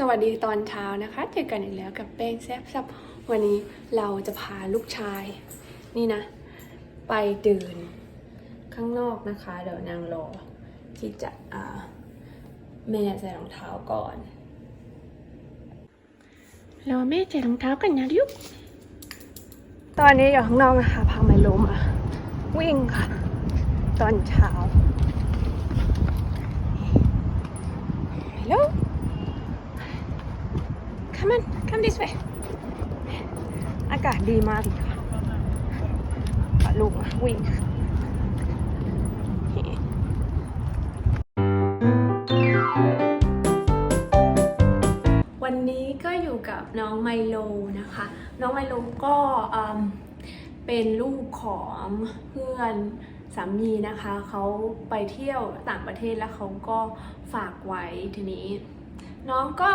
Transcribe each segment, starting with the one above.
สวัสดีตอนเช้านะคะเจอกันอีกแล้วกับแป้งแซ่บซับวันนี้เราจะพาลูกชาย นี่นะ ไปเดินข้างนอกนะคะ เดี๋ยวนางรอที่จะอ่าแม่ใส่รองเท้าก่อนรอแม่ใส่รองเท้ากันนะลูกตอนนี้อยู่ข้างนอกนะคะพาไมโลมาวิ่งค่ะ ตอนเช้าฮัลโหล Come on, come this way. อากาศดีมากเลยค่ะปะลูกมาวิ่งวันนี้ก็อยู่กับน้องไมโลนะคะ น้องไมโลก็เป็นลูกของเพื่อนสามีนะคะเขาไปเที่ยวต่างประเทศแล้วเขาก็ฝากไว้ทีนี้ น้องก็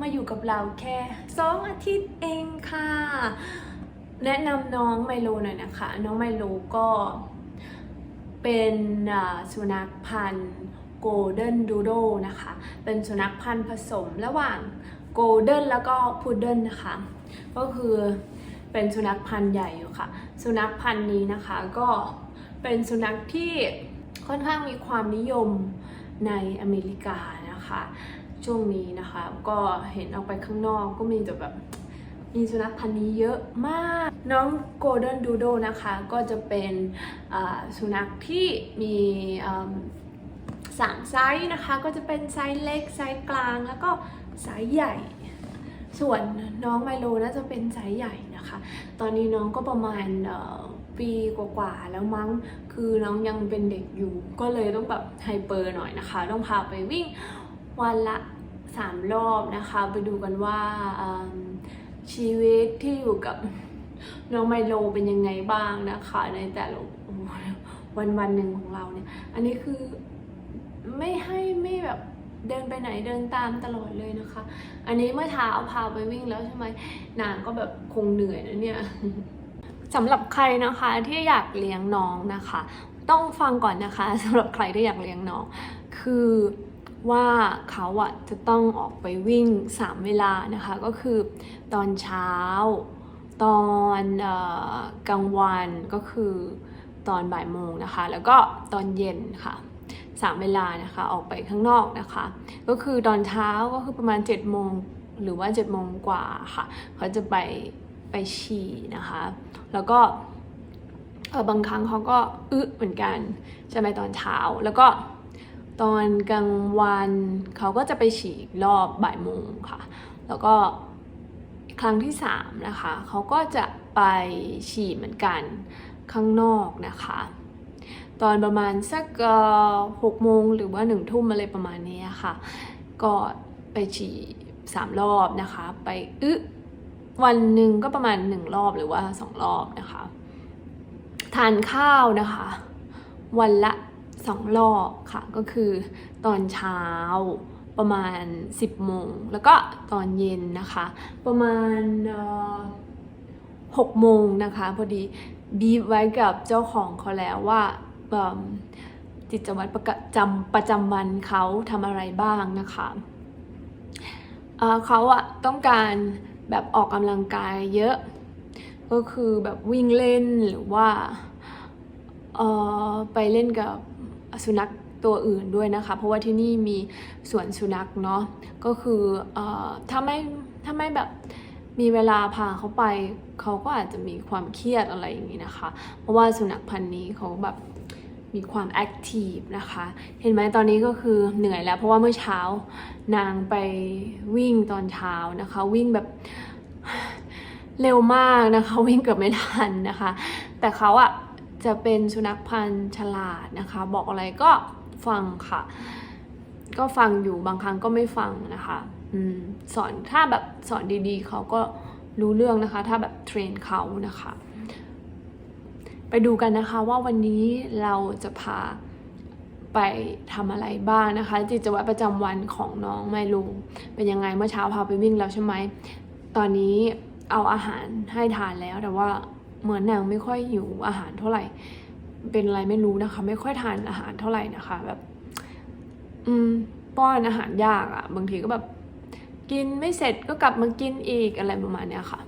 มาอยู่กับเราแค่สองอาทิตย์เองค่ะ แนะนำน้องไมโลหน่อยนะคะ น้องไมโลก็เป็นสุนัขพันธุ์โกลเด้นดูโดนะคะ เป็นสุนัขพันธุ์ผสมระหว่างโกลเด้นแล้วก็พุดเดิ้ลนะคะ ก็คือเป็นสุนัขพันธุ์ใหญ่อยู่ค่ะ สุนัขพันธุ์นี้นะคะก็เป็นสุนัขที่ค่อนข้างมีความนิยมในอเมริกานะคะ ช่วงนี้นะคะ ก็เห็นออกไปข้างนอกก็มีแต่แบบมีสุนัขพันธุ์นี้เยอะมาก น้อง Golden Doodle นะคะก็จะเป็นสุนัขที่มีสามไซส์นะคะ ก็จะเป็นไซส์เล็กไซส์กลางแล้วก็ไซส์ใหญ่ ส่วนน้องไมโลน่าจะเป็นไซส์ใหญ่นะคะ ตอนนี้น้องก็ประมาณปีกว่าๆแล้วมั้งคือน้องยังเป็นเด็กอยู่ ก็เลยต้องแบบไฮเปอร์หน่อยนะคะ ต้องพาไปวิ่งวันละ สามรอบนะคะ ไปดูกันว่าชีวิตที่อยู่กับน้องไมโลเป็นยังไงบ้างนะคะ ในแต่ละวันวันหนึ่งของเราเนี่ย อันนี้คือไม่ให้ไม่แบบเดินไปไหนเดินตามตลอดเลยนะคะ อันนี้เมื่อเช้าพาไปวิ่งแล้วใช่ไหมนางก็แบบคงเหนื่อยนะเนี่ยสำหรับใครนะคะที่อยากเลี้ยงน้องนะคะ ต้องฟังก่อนนะคะสำหรับใครที่อยากเลี้ยงน้อง คือ ว่าเขาอะจะต้องออกไปวิ่ง 3 เวลานะคะ ก็คือตอนเช้า ตอนอกลางวันก็คือตอนบ่ายโมงนะคะ แล้วก็ตอนเย็นค่ะสามเวลานะคะออกไปข้างนอกนะคะ ก็คือตอนเช้าก็คือประมาณ7จ็ดโมงหรือว่า7จ็ดโมงกว่าค่ะ เขาจะไปไปฉี่นะคะ แล้วก็เออบางครั้งเขาก็อึเหมือนกันใช่ไหมตอนเช้าแล้วก็ ตอนกลางวันเขาก็จะไปฉี่อีกรอบบ่ายโมงค่ะ แล้วก็ครั้งที่สามนะคะเขาก็จะไปฉี่เหมือนกันข้างนอกนะคะ ตอนประมาณสักหกโมงหรือว่าหนึ่งทุ่มอะไรประมาณนี้ค่ะ ก็ไปฉี่สามรอบนะคะ ไปอึวันหนึ่งก็ประมาณหนึ่งรอบหรือว่าสองรอบนะคะ ทานข้าวนะคะ วันละ สองรอบค่ะ ก็คือตอนเช้าประมาณ 10โมงแล้วก็ตอนเย็นนะคะ ประมาณเอ่อ6โมงนะคะ พอดีบีบไว้กับเจ้าของเขาแล้วว่าเอิ่มกิจวัตรประจำประจำวันเขาทำอะไรบ้างนะคะเอ่อเขาอะต้องการแบบออกกำลังกายเยอะ ก็คือแบบวิ่งเล่นหรือว่าไปเล่นกับ สุนัขตัวอื่นด้วยนะคะ เพราะว่าที่นี่มีสวนสุนัขเนาะก็คือเอ่อถ้าไม่ถ้าไม่แบบมีเวลาพาเขาไปเขาก็อาจจะมีความเครียดอะไรอย่างนี้นะคะ เพราะว่าสุนัขพันธุ์นี้เขาแบบมีความแอคทีฟนะคะ เห็นไหมตอนนี้ก็คือเหนื่อยแล้วเพราะว่าเมื่อเช้านางไปวิ่งตอนเช้านะคะ วิ่งแบบเร็วมากนะคะ วิ่งเกือบไม่ทันนะคะ แต่เขาอะ จะเป็นสุนัขพันธุ์ฉลาดนะคะ บอกอะไรก็ฟังค่ะ ก็ฟังอยู่บางครั้งก็ไม่ฟังนะคะอสอนถ้าแบบสอนดีๆ เขาก็รู้เรื่องนะคะ ถ้าแบบเทรนเขานะคะ ไปดูกันนะคะว่าวันนี้เราจะพาไปทำอะไรบ้างนะคะกิจวัตรประจำวันของน้องไมลูเป็นยังไงเมื่อเช้าพาไปวิ่งแล้วใช่ไหมตอนนี้เอาอาหารให้ทานแล้วแต่ว่า เหมือนนางไม่ค่อยหิวอาหารเท่าไหร่ เป็นอะไรไม่รู้นะคะ ไม่ค่อยทานอาหารเท่าไหร่นะคะ แบบ อืม ป้อนอาหารยากอะ่ะ บางทีก็แบบ กินไม่เสร็จก็กลับมากินอีกอะไรประมาณเนี้ยค่ะ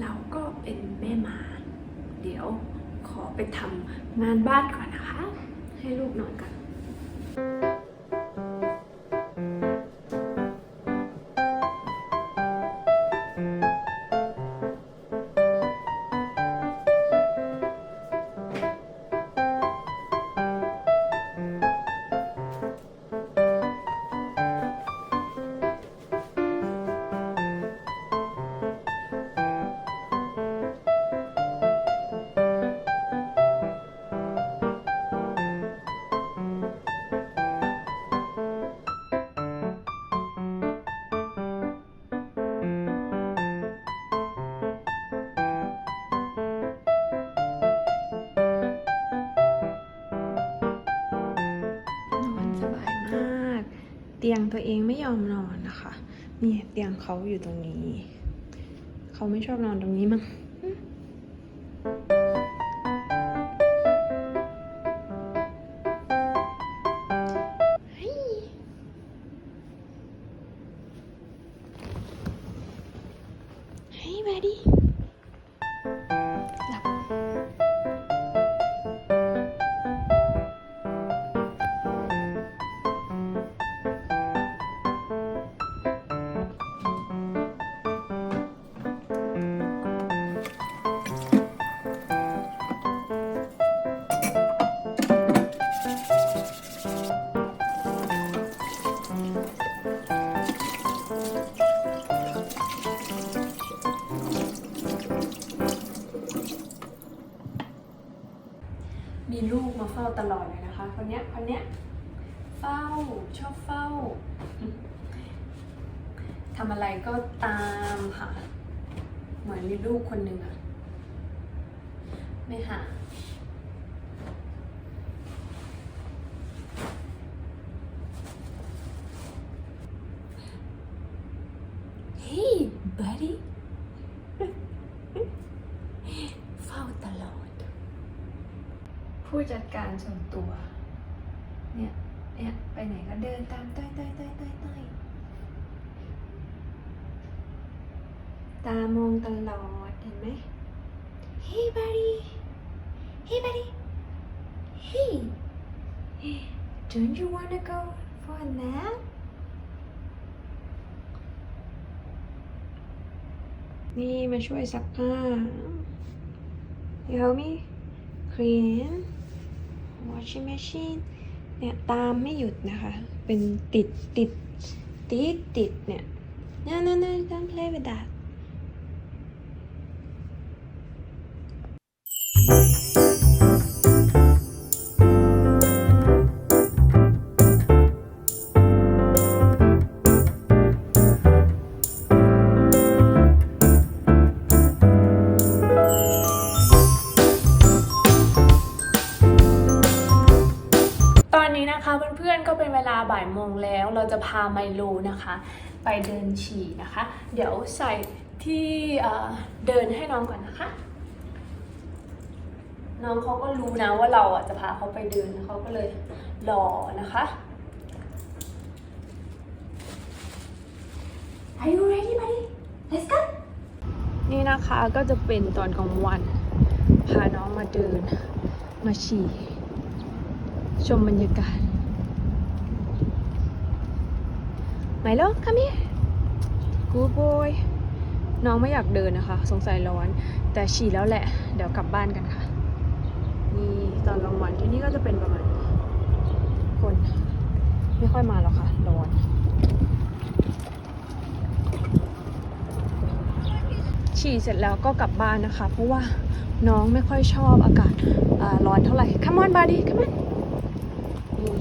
เราก็เป็นแม่หมา เดี๋ยวขอไปทำงานบ้านก่อนนะคะ ให้ลูกนอนก่อน เตียงตัวเองไม่ยอมนอนนะคะนี่เตียงเขาอยู่ตรงนี้ เขาไม่ชอบนอนตรงนี้มั้งเฮ้ยเฮ้ยบดี้ ก็ตามค่ะ เหมือนมีลูกคนหนึ่งอะไม่หาเฮ้ย buddy เฝ้าตลอด ผู้จัดการส่วนตัว ตามองตลอด เห็นไหม Hey buddy Hey buddy Hey Don't you wanna go for a nap นี่มาช่วยซักผ้า You help me clean washing machine เนี่ยตามไม่หยุดนะคะ เป็นติดติดติดติดเนี่ย no no no don't play with that จะพาไมโลนะคะ ไปเดินฉี่นะคะ เดี๋ยวใส่ที่เดินให้น้องก่อนนะคะ น้องเขาก็รู้นะว่าเราอะจะพาเขาไปเดินเขาก็เลยรอนะคะ Are you ready buddy Let's go นี่นะคะก็จะเป็นตอนกลางวัน พาน้องมาเดินมาฉี่ชมบรรยากาศ ไมโล come here good boy น้องไม่อยากเดินนะคะ สงสัยร้อน แต่ฉี่แล้วแหละ เดี๋ยวกลับบ้านกันค่ะ นี่ตอนกลางวันที่นี่ก็จะเป็นประมาณนี้คน ไม่ค่อยมาหรอกค่ะ ร้อนฉี่เสร็จแล้วก็กลับบ้านนะคะ เพราะว่าน้องไม่ค่อยชอบอากาศร้อนเท่าไหร่ come on buddy come on นี่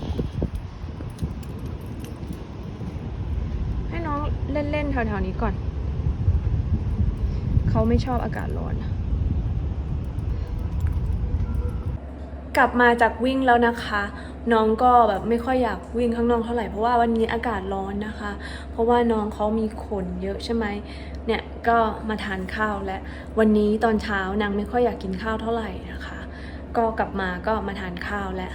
ให้น้อง เล่นๆแถวๆนี้ก่อน เขาไม่ชอบอากาศร้อน กลับมาจากวิ่งแล้วนะคะ น้องก็แบบไม่ค่อยอยากวิ่งข้างนอกเท่าไหร่เพราะว่าวันนี้อากาศร้อนนะคะ เพราะว่าน้องเขามีขนเยอะใช่ไหมเนี่ยก็มาทานข้าวและ วันนี้ตอนเช้านางไม่ค่อยอยากกินข้าวเท่าไหร่นะคะ ก็กลับมาก็มาทานข้าวแล้ว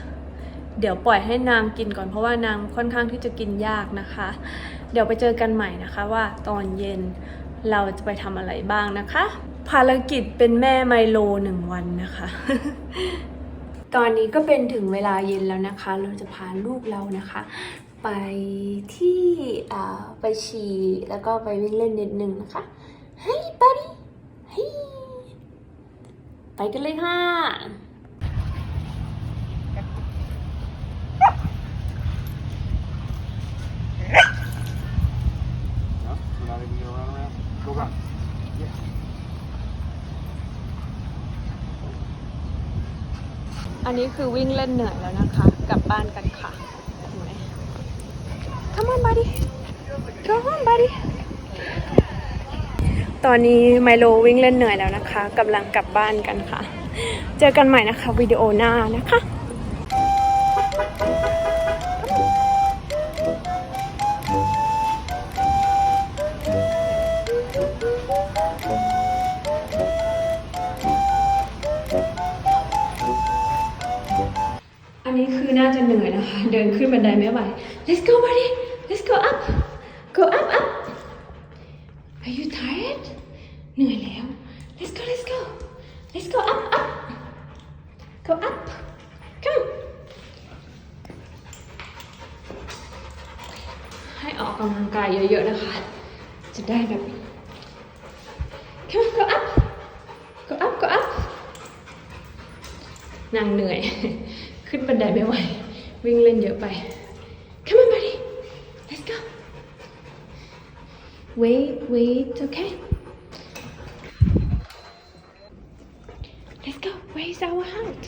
เดี๋ยวปล่อยให้นางกินก่อนเพราะว่านางค่อนข้างที่จะกินยากนะคะ เดี๋ยวไปเจอกันใหม่นะคะว่าตอนเย็นเราจะไปทำอะไรบ้างนะคะ ภารกิจเป็นแม่ไมโลหนึ่งวันนะคะ ตอนนี้ก็เป็นถึงเวลาเย็นแล้วนะคะ เราจะพาลูกเรานะคะ ไปที่ไปฉี่แล้วก็ไปวิ่งเล่นนิดนึงนะคะเฮ้ยบัดดี้เฮ้ยไปกันเลยค่ะ อันนี้คือวิ่งเล่นเหนื่อยแล้วนะคะ กลับบ้านกันค่ะเห็นไหม Come on buddy Go on buddy ตอนนี้ไมโลวิ่งเล่นเหนื่อยแล้วนะคะกำลังกลับบ้านกันค่ะ เจอกันใหม่นะคะวิดีโอหน้านะคะ ดินขึ้นบันไดไม่ไหว Let's go buddy Let's go up go up up Are you tired เหนื่อยแล้ว Let's go Let's go Let's go up up go up come ให้ออกกำลังกายเยอะๆนะคะ จะได้แบบ come on go up go up go up นางเหนื่อย ขึ้นบันไดไม่ไหว วิ่งเล่นเยอะไป Come on buddy let's go wait wait okay let's go where's our house